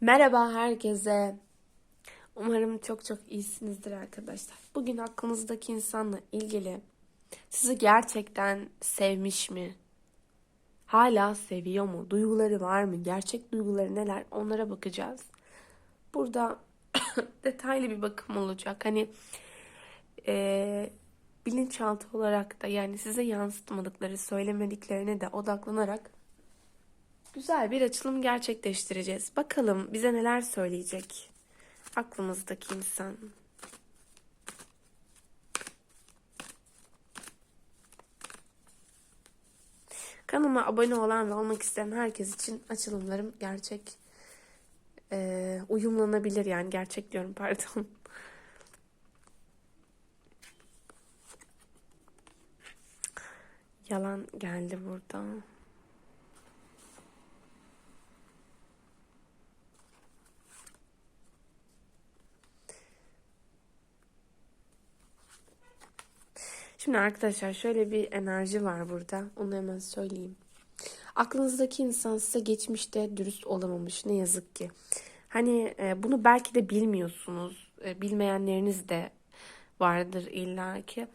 Merhaba herkese. Umarım çok çok iyisinizdir arkadaşlar. Bugün aklınızdaki insanla ilgili sizi gerçekten sevmiş mi? Hala seviyor mu? Duyguları var mı? Gerçek duyguları neler? Onlara bakacağız. Burada detaylı bir bakım olacak. Hani eee bilinçaltı olarak da yani size yansıtmadıkları, söylemediklerine de odaklanarak Güzel bir açılım gerçekleştireceğiz. Bakalım bize neler söyleyecek aklımızdaki insan. Kanalıma abone olan ve olmak isteyen herkes için açılımlarım gerçek e, uyumlanabilir yani gerçek diyorum pardon. Yalan geldi burada. Şimdi arkadaşlar şöyle bir enerji var burada. Onu hemen söyleyeyim. Aklınızdaki insan size geçmişte dürüst olamamış ne yazık ki. Hani e, bunu belki de bilmiyorsunuz. E, bilmeyenleriniz de vardır illaki.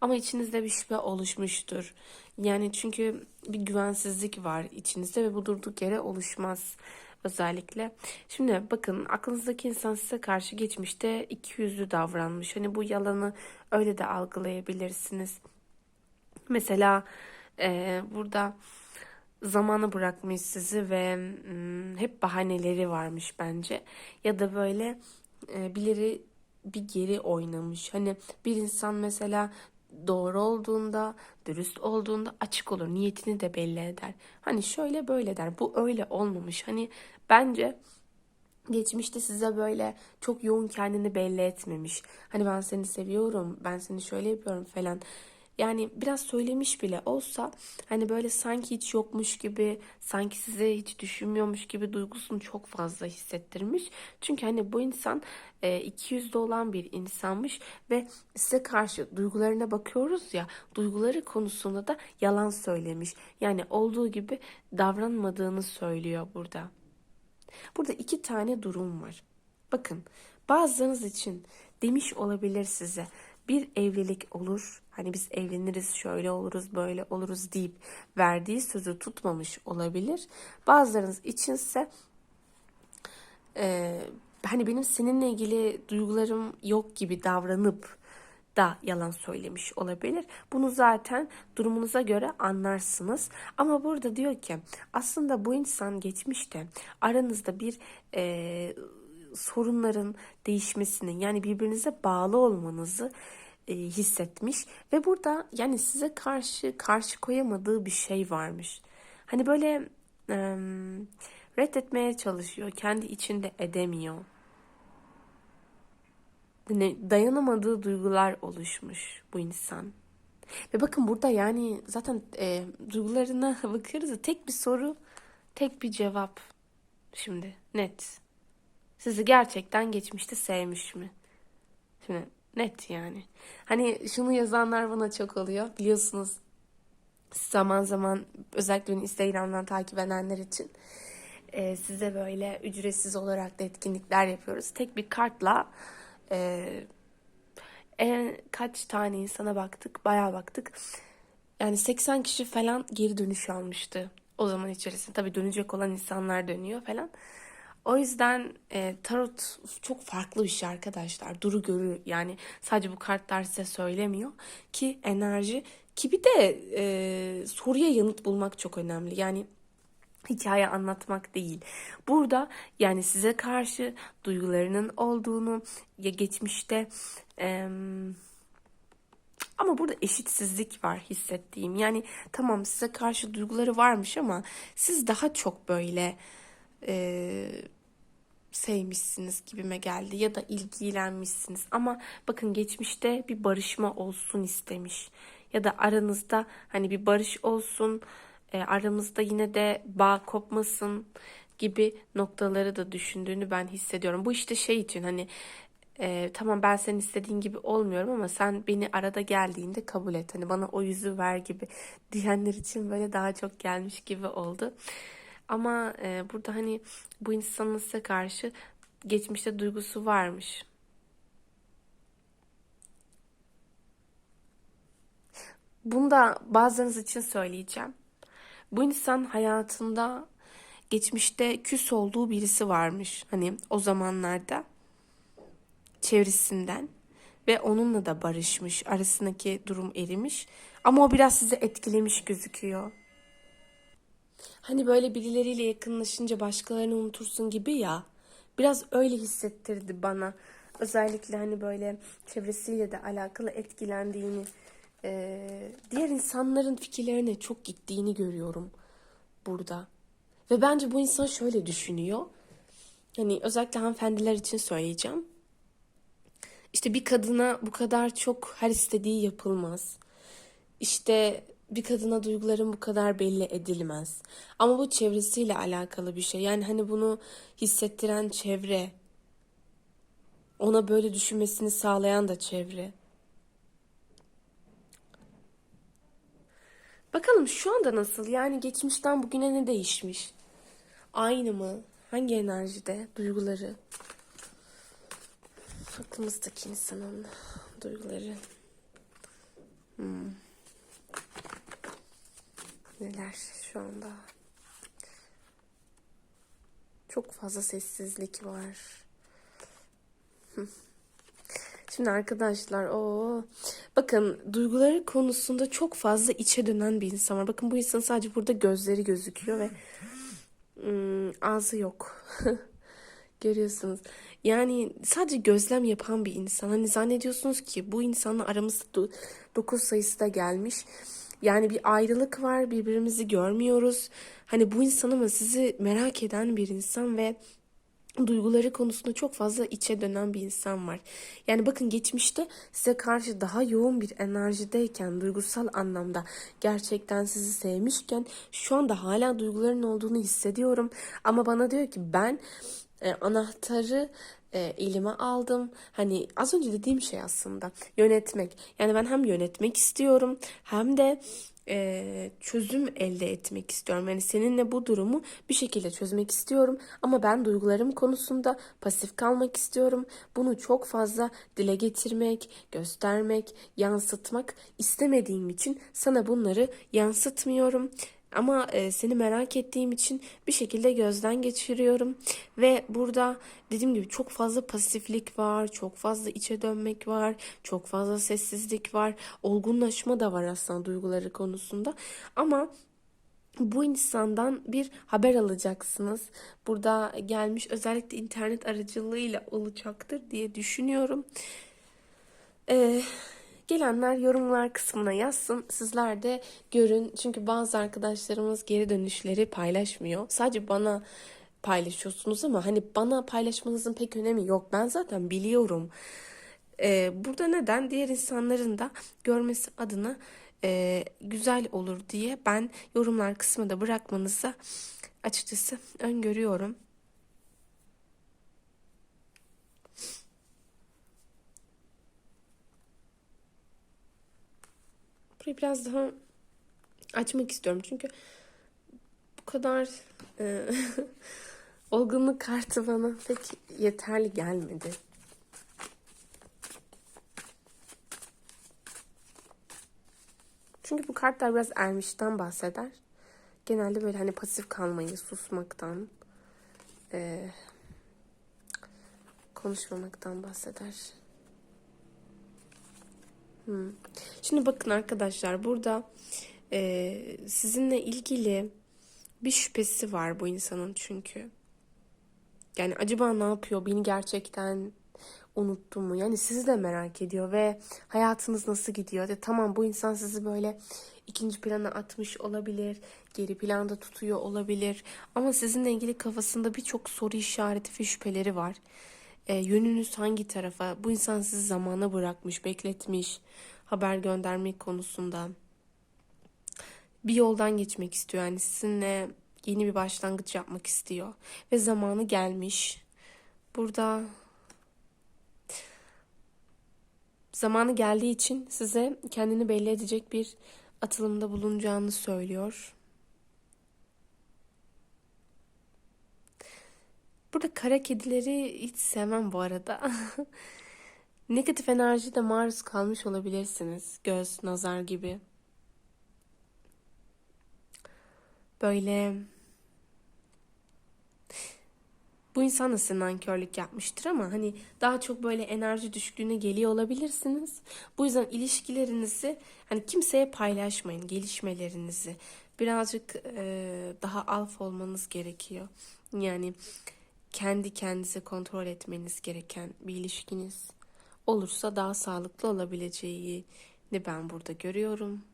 Ama içinizde bir şüphe oluşmuştur. Yani çünkü bir güvensizlik var içinizde ve bu durduk yere oluşmaz özellikle. Şimdi bakın aklınızdaki insan size karşı geçmişte iki yüzlü davranmış. Hani bu yalanı öyle de algılayabilirsiniz. Mesela e, burada zamanı bırakmış sizi ve m, hep bahaneleri varmış bence. Ya da böyle e, birileri bir geri oynamış. Hani bir insan mesela doğru olduğunda, dürüst olduğunda açık olur. Niyetini de belli eder. Hani şöyle böyle der. Bu öyle olmamış. Hani bence geçmişte size böyle çok yoğun kendini belli etmemiş. Hani ben seni seviyorum, ben seni şöyle yapıyorum falan. Yani biraz söylemiş bile olsa hani böyle sanki hiç yokmuş gibi, sanki size hiç düşünmüyormuş gibi duygusunu çok fazla hissettirmiş. Çünkü hani bu insan e, iki yüzlü olan bir insanmış ve size karşı duygularına bakıyoruz ya, duyguları konusunda da yalan söylemiş. Yani olduğu gibi davranmadığını söylüyor burada. Burada iki tane durum var. Bakın bazılarınız için demiş olabilir size bir evlilik olur. Hani biz evleniriz şöyle oluruz böyle oluruz deyip verdiği sözü tutmamış olabilir. Bazılarınız içinse e, hani benim seninle ilgili duygularım yok gibi davranıp da yalan söylemiş olabilir. Bunu zaten durumunuza göre anlarsınız. Ama burada diyor ki aslında bu insan geçmişte aranızda bir e, sorunların değişmesini yani birbirinize bağlı olmanızı e, hissetmiş ve burada yani size karşı karşı koyamadığı bir şey varmış. Hani böyle e, reddetmeye çalışıyor, kendi içinde edemiyor. Hani dayanamadığı duygular oluşmuş bu insan. Ve bakın burada yani zaten e, duygularına bakıyoruz da tek bir soru, tek bir cevap. Şimdi net. Sizi gerçekten geçmişte sevmiş mi? Şimdi net yani. Hani şunu yazanlar bana çok oluyor. Biliyorsunuz zaman zaman özellikle beni Instagram'dan takip edenler için e, size böyle ücretsiz olarak da etkinlikler yapıyoruz. Tek bir kartla e, en kaç tane insana baktık, bayağı baktık. Yani 80 kişi falan geri dönüş almıştı o zaman içerisinde. Tabii dönecek olan insanlar dönüyor falan. O yüzden e, tarot çok farklı bir şey arkadaşlar. Duru görür yani sadece bu kartlar size söylemiyor ki enerji ki bir de e, soruya yanıt bulmak çok önemli. Yani hikaye anlatmak değil. Burada yani size karşı duygularının olduğunu ya geçmişte e, ama burada eşitsizlik var hissettiğim. Yani tamam size karşı duyguları varmış ama siz daha çok böyle e, sevmişsiniz gibime geldi ya da ilgilenmişsiniz ama bakın geçmişte bir barışma olsun istemiş ya da aranızda hani bir barış olsun e, aramızda yine de bağ kopmasın gibi noktaları da düşündüğünü ben hissediyorum. Bu işte şey için hani e, tamam ben senin istediğin gibi olmuyorum ama sen beni arada geldiğinde kabul et. Hani bana o yüzü ver gibi diyenler için böyle daha çok gelmiş gibi oldu. Ama e, burada hani bu insanın size karşı geçmişte duygusu varmış. Bunu da bazılarınız için söyleyeceğim. Bu insan hayatında geçmişte küs olduğu birisi varmış. Hani o zamanlarda çevresinden ve onunla da barışmış. Arasındaki durum erimiş. Ama o biraz sizi etkilemiş gözüküyor. Hani böyle birileriyle yakınlaşınca başkalarını unutursun gibi ya. Biraz öyle hissettirdi bana. Özellikle hani böyle çevresiyle de alakalı etkilendiğini, e, diğer insanların fikirlerine çok gittiğini görüyorum burada. Ve bence bu insan şöyle düşünüyor. Hani özellikle hanımefendiler için söyleyeceğim. İşte bir kadına bu kadar çok her istediği yapılmaz. İşte bir kadına duyguların bu kadar belli edilmez. Ama bu çevresiyle alakalı bir şey. Yani hani bunu hissettiren çevre, ona böyle düşünmesini sağlayan da çevre. Bakalım şu anda nasıl? Yani geçmişten bugüne ne değişmiş? Aynı mı? Hangi enerjide? Duyguları? Aklımızdaki insanın duyguları. Hmm. Neler şu anda? Çok fazla sessizlik var. Şimdi arkadaşlar o bakın duyguları konusunda çok fazla içe dönen bir insan var. Bakın bu insan sadece burada gözleri gözüküyor ve ım, ağzı yok. Görüyorsunuz. Yani sadece gözlem yapan bir insan. Hani zannediyorsunuz ki bu insanla aramızda 9 sayısı da gelmiş. Yani bir ayrılık var, birbirimizi görmüyoruz. Hani bu insan ama sizi merak eden bir insan ve duyguları konusunda çok fazla içe dönen bir insan var. Yani bakın geçmişte size karşı daha yoğun bir enerjideyken, duygusal anlamda gerçekten sizi sevmişken şu anda hala duyguların olduğunu hissediyorum. Ama bana diyor ki ben e, anahtarı e, elime aldım. Hani az önce dediğim şey aslında yönetmek. Yani ben hem yönetmek istiyorum hem de e, çözüm elde etmek istiyorum. Yani seninle bu durumu bir şekilde çözmek istiyorum. Ama ben duygularım konusunda pasif kalmak istiyorum. Bunu çok fazla dile getirmek, göstermek, yansıtmak istemediğim için sana bunları yansıtmıyorum. Ama e, seni merak ettiğim için bir şekilde gözden geçiriyorum. Ve burada dediğim gibi çok fazla pasiflik var, çok fazla içe dönmek var, çok fazla sessizlik var. Olgunlaşma da var aslında duyguları konusunda. Ama bu insandan bir haber alacaksınız. Burada gelmiş özellikle internet aracılığıyla olacaktır diye düşünüyorum. Eee Gelenler yorumlar kısmına yazsın. Sizler de görün. Çünkü bazı arkadaşlarımız geri dönüşleri paylaşmıyor. Sadece bana paylaşıyorsunuz ama hani bana paylaşmanızın pek önemi yok. Ben zaten biliyorum. Ee, burada neden? Diğer insanların da görmesi adına e, güzel olur diye ben yorumlar kısmında bırakmanızı açıkçası öngörüyorum. Burayı biraz daha açmak istiyorum. Çünkü bu kadar e, olgunluk kartı bana pek yeterli gelmedi. Çünkü bu kartlar biraz ermişten bahseder. Genelde böyle hani pasif kalmayı, susmaktan, e, konuşmamaktan bahseder. Şimdi bakın arkadaşlar burada e, sizinle ilgili bir şüphesi var bu insanın çünkü. Yani acaba ne yapıyor? Beni gerçekten unuttu mu? Yani sizi de merak ediyor ve hayatınız nasıl gidiyor? De tamam bu insan sizi böyle ikinci plana atmış olabilir, geri planda tutuyor olabilir. Ama sizinle ilgili kafasında birçok soru işareti ve şüpheleri var. E, yönünüz hangi tarafa? Bu insan sizi zamana bırakmış, bekletmiş, haber göndermek konusunda. Bir yoldan geçmek istiyor. Yani sizinle yeni bir başlangıç yapmak istiyor. Ve zamanı gelmiş. Burada zamanı geldiği için size kendini belli edecek bir atılımda bulunacağını söylüyor. Burada kara kedileri hiç sevmem bu arada. Negatif enerji de maruz kalmış olabilirsiniz. Göz, nazar gibi. Böyle bu insan da size nankörlük yapmıştır ama hani daha çok böyle enerji düşüklüğüne geliyor olabilirsiniz. Bu yüzden ilişkilerinizi hani kimseye paylaşmayın, gelişmelerinizi. Birazcık e, daha alfa olmanız gerekiyor. Yani kendi kendinize kontrol etmeniz gereken bir ilişkiniz olursa daha sağlıklı olabileceğini ben burada görüyorum.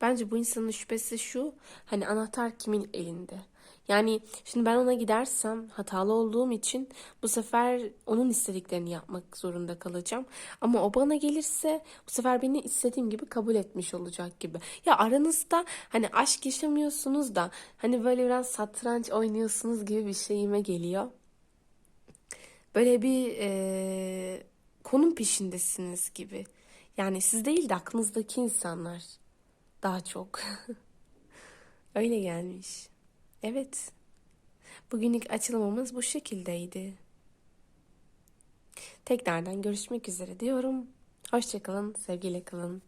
Bence bu insanın şüphesi şu, hani anahtar kimin elinde? Yani şimdi ben ona gidersem hatalı olduğum için bu sefer onun istediklerini yapmak zorunda kalacağım. Ama o bana gelirse bu sefer beni istediğim gibi kabul etmiş olacak gibi. Ya aranızda hani aşk yaşamıyorsunuz da hani böyle biraz satranç oynuyorsunuz gibi bir şeyime geliyor. Böyle bir eee konum peşindesiniz gibi. Yani siz değil de aklınızdaki insanlar daha çok. Öyle gelmiş. Evet. Bugünlük açılımımız bu şekildeydi. Tekrardan görüşmek üzere diyorum. Hoşçakalın, sevgiyle kalın.